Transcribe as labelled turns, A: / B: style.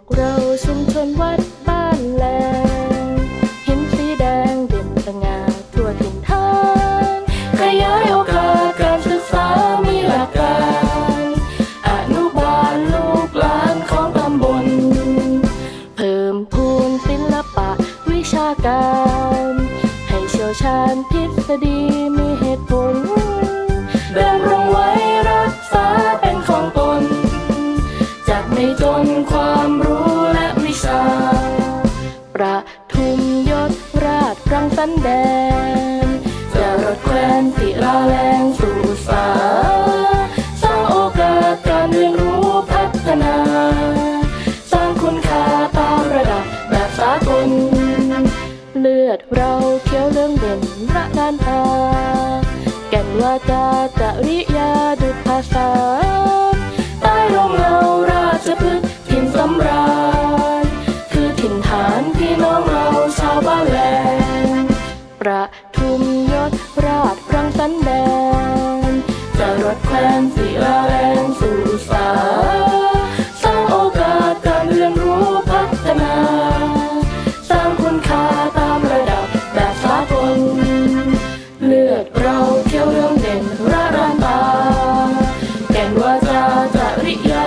A: กเราชุมชนวัดบ้านแลงเห็นสีแดงเด่นสง่าทั่วถิ่นฐานขยายโอกาสการศึกษามีหลักการอนุบาลลูกหลานของตำบล เพิ่มพูนศิลปะวิชาการ ให้เชี่ยวชาญทฤษฎี ความรู้และวิชา ประทุมยศราชรังสันแดนจะรดแควนติลาแรงสู่สาสร้างโอกาสการเรียนรู้พัฒนา สร้างคุณค่าตามระดับแบบสากลเลือดเราเขียวเรื่องเด่นระลานตาแก่นวาจะจริยาดุจภาษา จากแคว้นศิลาแรงสู่สาสร้างโอกาสการเรียนรู้พัฒนา สร้างคุณค่าตามระดับแบบสากลเลือดเราเที่ยวเรื่องเด่นระรานตา แก่นวจาจริยา